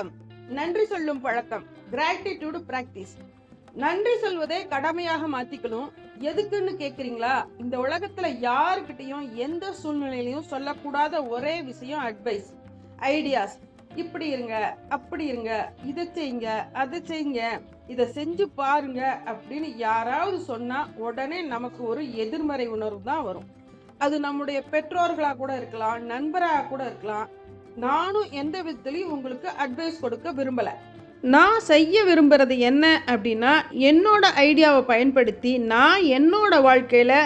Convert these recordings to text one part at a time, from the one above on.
வணக்கம். நன்றி சொல்லும் பழக்கம். கிராட்டிடியூடு பிராக்டிஸ் நன்றி சொல்வதை கடமையாக மாத்திக்கணும். எதுக்குன்னு கேக்குறீங்களா? இந்த உலகத்துல யாருக்கிட்டையும் எந்த சூழ்நிலையிலையும் சொல்லக்கூடாத ஒரே விஷயம் அட்வைஸ் ஐடியாஸ் இப்படி இருங்க அப்படி இருங்க இதை செய்யுங்க அதை செய்யுங்க இதை செஞ்சு பாருங்க அப்படின்னு யாராவது சொன்னா உடனே நமக்கு ஒரு எதிர்மறை உணர்வு தான் வரும். அது நம்முடைய பெற்றோர்களா கூட இருக்கலாம் நண்பராக கூட இருக்கலாம் நானும் எந்த விதத்துலையும் உங்களுக்கு அட்வைஸ் கொடுக்க விரும்பலை. நான் செய்ய விரும்புகிறது என்ன அப்படின்னா என்னோட ஐடியாவை பயன்படுத்தி நான் என்னோட வாழ்க்கையில்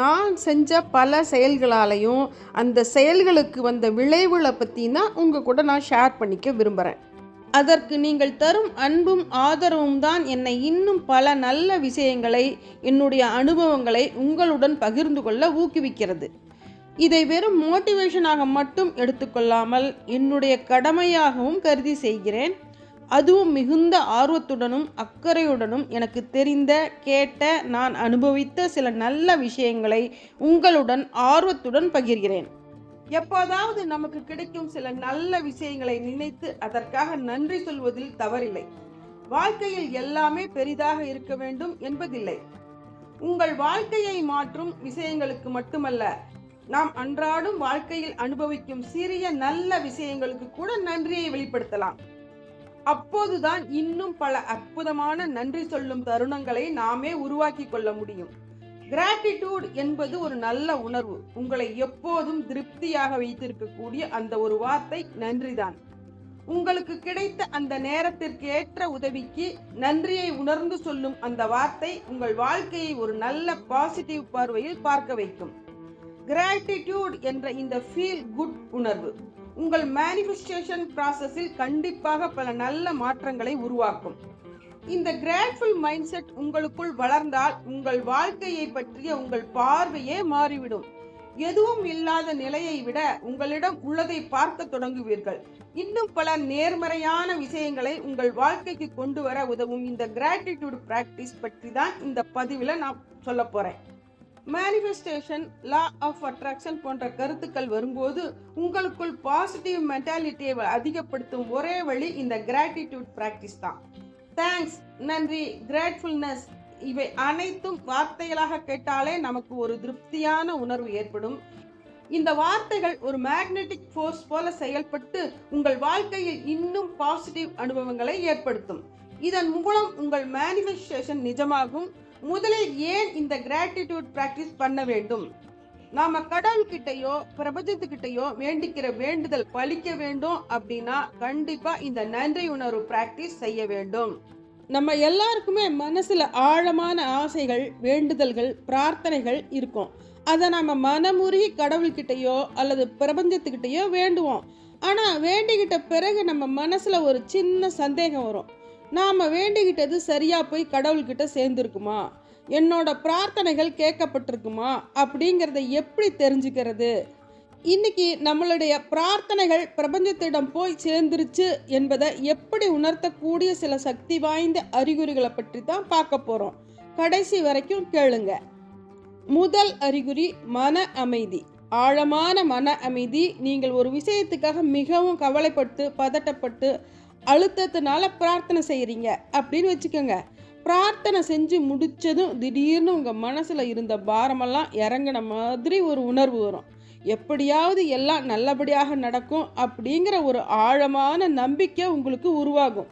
நான் செஞ்ச பல செயல்களாலையும் அந்த செயல்களுக்கு வந்த விளைவுகளை பற்றி தான் உங்கள் கூட நான் ஷேர் பண்ணிக்க விரும்புகிறேன் அதற்கு நீங்கள் தரும் அன்பும் ஆதரவும் தான் என்னை இன்னும் பல நல்ல விஷயங்களை என்னுடைய அனுபவங்களை உங்களுடன் பகிர்ந்து கொள்ள ஊக்குவிக்கிறது. இதை வெறும் மோட்டிவேஷனாக மட்டும் எடுத்துக்கொள்ளாமல் என்னுடைய கடமையாகவும் கருதி செய்கிறேன். அதுவும் மிகுந்த ஆர்வத்துடனும் அக்கறையுடனும் எனக்கு தெரிந்த கேட்ட நான் அனுபவித்த சில நல்ல விஷயங்களை உங்களுடன் ஆர்வத்துடன் பகிர்கிறேன். எப்போதாவது நமக்கு கிடைக்கும் சில நல்ல விஷயங்களை நினைத்து அதற்காக நன்றி சொல்வதில் தவறில்லை. வாழ்க்கையில் எல்லாமே பெரிதாக இருக்க வேண்டும் என்பதில்லை. உங்கள் வாழ்க்கையை மாற்றும் விஷயங்களுக்கு மட்டுமல்ல நாம் அன்றாடும் வாழ்க்கையில் அனுபவிக்கும் சிறிய நல்ல விஷயங்களுக்கு கூட நன்றியை வெளிப்படுத்தலாம். அப்போதுதான் இன்னும் பல அற்புதமான நன்றி சொல்லும் தருணங்களை நாமே உருவாக்கி கொள்ள முடியும். கிராட்டிடியூட் என்பது ஒரு நல்ல உணர்வு. உங்களை எப்போதும் திருப்தியாக வைத்திருக்கக்கூடிய அந்த ஒரு வார்த்தை நன்றிதான். உங்களுக்கு கிடைத்த அந்த நேரத்திற்கு ஏற்ற உதவிக்கு நன்றியை உணர்ந்து சொல்லும் அந்த வார்த்தை உங்கள் வாழ்க்கையை ஒரு நல்ல பாசிட்டிவ் பார்வையில் பார்க்க வைக்கும். கிராட்டிடியூட் என்ற இந்த ஃபீல் குட் உணர்வு. உங்கள் மேனிஃபெஸ்டேஷன் ப்ராசஸில் கண்டிப்பாக பல நல்ல மாற்றங்களை உருவாக்கும். இந்த கிராட்ஃபுல் மைண்ட் செட் உங்களுக்குள் வளர்ந்தால் உங்கள் வாழ்க்கையை பற்றிய உங்கள் பார்வையே மாறிவிடும். எதுவும் இல்லாத நிலையை விட உங்களிடம் உள்ளதை பார்க்க தொடங்குவீர்கள். இன்னும் பல நேர்மறையான விஷயங்களை உங்கள் வாழ்க்கைக்கு கொண்டு வர உதவும் இந்த கிராட்டிடியூட் பிராக்டிஸ் பற்றி தான் இந்த பதிவில் நான் சொல்ல போகிறேன் மேனிஃபெஸ்டேஷன் லா ஆஃப் அட்ராக்ஷன் போன்ற கருத்துக்கள் வரும்போது உங்களுக்குள் பாசிட்டிவ் மென்டாலிட்டியை அதிகப்படுத்தும் ஒரே வழி இந்த கிராட்டிடியூட் பிராக்டிஸ் தான். தேங்க்ஸ் நன்றி கிரேட்ஃபுல்னஸ் இவை அனைத்தும் வார்த்தைகளாக கேட்டாலே நமக்கு ஒரு திருப்தியான உணர்வு ஏற்படும். இந்த வார்த்தைகள் ஒரு மேக்னெட்டிக் ஃபோர்ஸ் போல செயல்பட்டு உங்கள் வாழ்க்கையில் இன்னும் பாசிட்டிவ் அனுபவங்களை ஏற்படுத்தும். இதன் மூலம் உங்கள் மேனிஃபெஸ்டேஷன் நிஜமாகும். முதலில் ஏன் இந்த கிராட்டிடியூட் ப்ராக்டிஸ் பண்ண வேண்டும்? நாம கடவுள்கிட்டயோ பிரபஞ்சத்துக்கிட்டயோ வேண்டிக்கிற வேண்டுதல் பலிக்க வேண்டும் அப்படின்னா கண்டிப்பா இந்த நன்றி உணர்வு பிராக்டிஸ் செய்ய வேண்டும். நம்ம எல்லாருக்குமே மனசுல ஆழமான ஆசைகள் வேண்டுதல்கள் பிரார்த்தனைகள் இருக்கும். அதை நம்ம மனமுருகி கடவுள்கிட்டயோ அல்லது பிரபஞ்சத்துக்கிட்டயோ வேண்டுவோம். ஆனா வேண்டிக்கிட்ட பிறகு நம்ம மனசுல ஒரு சின்ன சந்தேகம் வரும். நாம் வேண்டிக்கிட்டது சரியாக போய் கடவுள்கிட்ட சேர்ந்துருக்குமா? என்னோட பிரார்த்தனைகள் கேட்கப்பட்டிருக்குமா? அப்படிங்கிறத எப்படி தெரிஞ்சுக்கிறது? இன்னைக்கு நம்மளுடைய பிரார்த்தனைகள் பிரபஞ்சத்திடம் போய் சேர்ந்துருச்சு என்பதை எப்படி உணர்த்தக்கூடிய சில சக்தி வாய்ந்த அறிகுறிகளை பற்றி தான் பார்க்க போகிறோம் கடைசி வரைக்கும் கேளுங்க. முதல் அறிகுறி மன அமைதி. ஆழமான மன அமைதி. நீங்கள் ஒரு விஷயத்துக்காக மிகவும் கவலைப்பட்டு பதட்டப்பட்டு அழுத்தத்தினால பிரார்த்தனை செய்கிறீங்க அப்படின்னு வச்சுக்கோங்க. பிரார்த்தனை செஞ்சு முடிச்சதும் திடீர்னு உங்கள் மனசில் இருந்த பாரமெல்லாம் இறங்கின மாதிரி ஒரு உணர்வு வரும். எப்படியாவது எல்லாம் நல்லபடியாக நடக்கும் அப்படிங்கிற ஒரு ஆழமான நம்பிக்கை உங்களுக்கு உருவாகும்.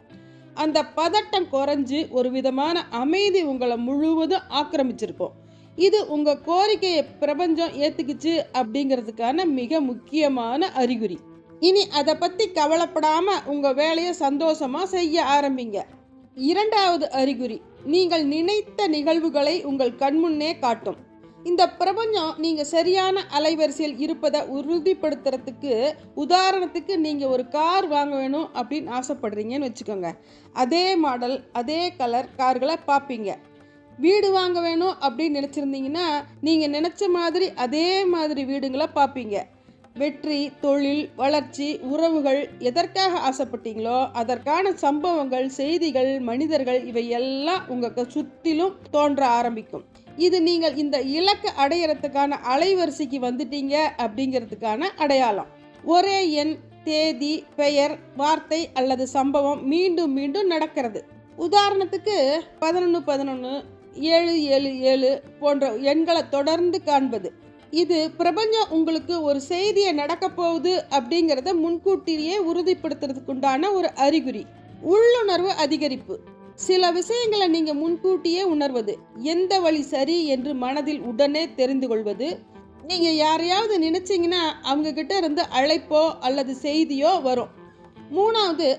அந்த பதட்டம் குறைஞ்சு ஒரு விதமான அமைதி உங்களை முழுவதும் ஆக்கிரமிச்சிருக்கும். இது உங்கள் கோரிக்கையை பிரபஞ்சம் ஏற்றுக்குச்சு அப்படிங்கிறதுக்கான மிக முக்கியமான அறிகுறி. இனி அதை பற்றி கவலைப்படாமல் உங்கள் வேலையை சந்தோஷமாக செய்ய ஆரம்பிங்க. இரண்டாவது அறிகுறி நீங்கள் நினைத்த நிகழ்வுகளை உங்கள் கண்முன்னே காட்டும். இந்த பிரபஞ்சம் நீங்கள் சரியான அலைவரிசையில் இருப்பதை உறுதிப்படுத்துறதுக்கு உதாரணத்துக்கு நீங்கள் ஒரு கார் வாங்க வேணும் அப்படின்னு ஆசைப்படுறீங்கன்னு வச்சுக்கோங்க. அதே மாடல் அதே கலர் கார்களை பார்ப்பீங்க. வீடு வாங்க வேணும் அப்படின்னு நினச்சிருந்தீங்கன்னா நீங்கள் நினச்ச மாதிரி அதே மாதிரி வீடுங்களை பார்ப்பீங்க. வெற்றி தொழில் வளர்ச்சி உறவுகள் எதற்காக ஆசைப்பட்டீங்களோ அதற்கான சம்பவங்கள் செய்திகள் மனிதர்கள் இவை எல்லாம் உங்களுக்கு சுற்றிலும் தோன்ற ஆரம்பிக்கும். இது நீங்கள் இந்த இலக்கு அடையிறதுக்கான அலைவரிசைக்கு வந்துட்டீங்க அப்படிங்கிறதுக்கான அடையாளம். ஒரே எண் தேதி பெயர் வார்த்தை அல்லது சம்பவம் மீண்டும் மீண்டும் நடக்கிறது. உதாரணத்துக்கு பதினொன்று பதினொன்று ஏழு ஏழு ஏழு போன்ற எண்களை தொடர்ந்து காண்பது. இது பிரபஞ்சம் உங்களுக்கு ஒரு செய்தியை நடக்க போகுது அப்படிங்கிறத முன்கூட்டியே உறுதிப்படுத்துறதுக்கு உண்டான ஒரு அறிகுறி. உள்ளுணர்வு அதிகரிப்பு. சில விஷயங்களை நீங்க முன்கூட்டியே உணர்வது எந்த வழி சரி என்று மனதில் உடனே தெரிந்து கொள்வது நீங்க யாரையாவது நினைச்சீங்கன்னா அவங்க கிட்ட இருந்து அழைப்போ அல்லது செய்தியோ வரும். மூணாவது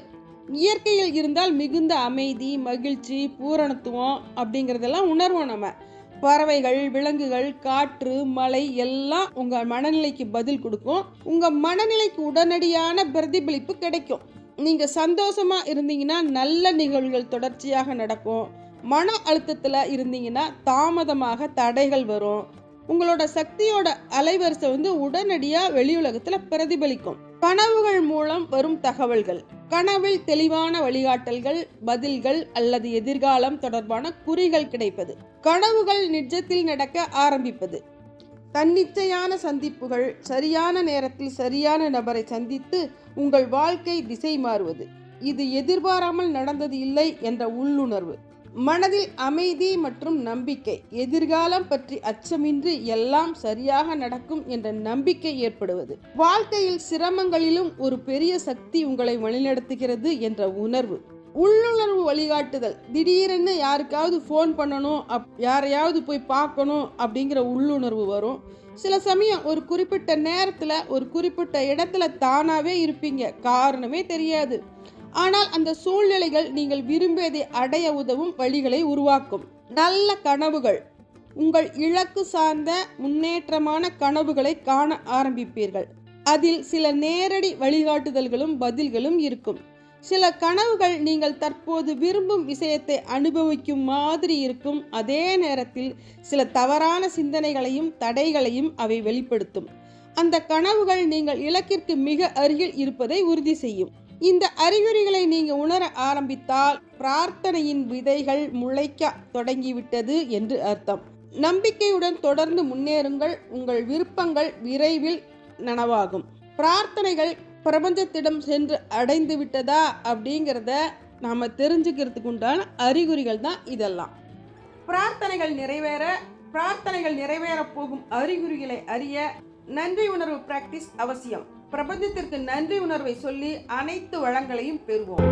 இயற்கையில் இருந்தால் மிகுந்த அமைதி மகிழ்ச்சி பூரணத்துவம் அப்படிங்கிறதெல்லாம் உணர்வோம் நம்ம. பறவைகள் விலங்குகள் காற்று மழை எல்லாம் உங்க மனநிலைக்கு பதில் கொடுக்கும். உங்க மனநிலைக்கு உடனடியான பிரதிபலிப்பு கிடைக்கும். நீங்க சந்தோஷமா இருந்தீங்கன்னா நல்ல நிகழ்வுகள் தொடர்ச்சியாக நடக்கும். மன அழுத்தத்துல இருந்தீங்கன்னா தாமதமாக தடைகள் வரும். உங்களோட சக்தியோட அலைவரிசை வந்து உடனடியாக வெளி உலகத்தில் பிரதிபலிக்கும். கனவுகள் மூலம் வரும் தகவல்கள். கனவில் தெளிவான வழிகாட்டல்கள் பதில்கள் அல்லது எதிர்காலம் தொடர்பான குறிகள் கிடைப்பது. கனவுகள் நிஜத்தில் நடக்க ஆரம்பிப்பது. தன்னிச்சையான சந்திப்புகள் சரியான நேரத்தில் சரியான நபரை சந்தித்து உங்கள் வாழ்க்கை திசை மாறுவது. இது எதிர்பாராமல் நடந்தது இல்லை என்ற உள்ளுணர்வு. மனதில் அமைதி மற்றும் நம்பிக்கை எதிர்காலம் பற்றி அச்சமின்றி எல்லாம் சரியாக நடக்கும் என்ற நம்பிக்கை ஏற்படுவது. வாழ்க்கையில் சிரமங்களிலும் ஒரு பெரிய சக்தி உங்களை வழிநடத்துகிறது என்ற உணர்வு. உள்ளுணர்வு வழிகாட்டுதல். திடீரென்னு யாருக்காவது ஃபோன் பண்ணணும் அப் யாரையாவது போய் பார்க்கணும் அப்படிங்கிற உள்ளுணர்வு வரும். சில சமயம் ஒரு குறிப்பிட்ட நேரத்தில் ஒரு குறிப்பிட்ட இடத்துல தானாகவே இருப்பீங்க. காரணமே தெரியாது. ஆனால் அந்த சூழ்நிலைகள் நீங்கள் விரும்பியதை அடைய உதவும் வழிகளை உருவாக்கும். நல்ல கனவுகள். உங்கள் இலக்கு சார்ந்த முன்னேற்றமான கனவுகளை காண ஆரம்பிப்பீர்கள். அதில் சில நேரடி வழிகாட்டுதல்களும் பதில்களும் இருக்கும். சில கனவுகள் நீங்கள் தற்போது விரும்பும் விஷயத்தை அனுபவிக்கும் மாதிரி இருக்கும். அதே நேரத்தில் சில தவறான சிந்தனைகளையும் தடைகளையும் அவை வெளிப்படுத்தும். அந்த கனவுகள் நீங்கள் இலக்கிற்கு மிக அருகில் இருப்பதை உறுதி செய்யும். இந்த அறிகுறிகளை நீங்கள் உணர ஆரம்பித்தால் பிரார்த்தனையின் விதைகள் முளைக்க தொடங்கிவிட்டது என்று அர்த்தம். நம்பிக்கையுடன் தொடர்ந்து முன்னேறுங்கள். உங்கள் விருப்பங்கள் விரைவில் நனவாகும். பிரார்த்தனைகள் பிரபஞ்சத்திடம் சென்று அடைந்து விட்டதா அப்படிங்கிறத நாம் தெரிஞ்சுக்கிறதுக்கு உண்டான அறிகுறிகள் தான் இதெல்லாம். பிரார்த்தனைகள் நிறைவேற பிரார்த்தனைகள் நிறைவேற போகும் அறிகுறிகளை அறிய நன்றி உணர்வு பிராக்டிஸ் அவசியம். பிரபஞ்சத்திற்கு நன்றி உணர்வை சொல்லி அனைத்து வளங்களையும் பெறுவோம்.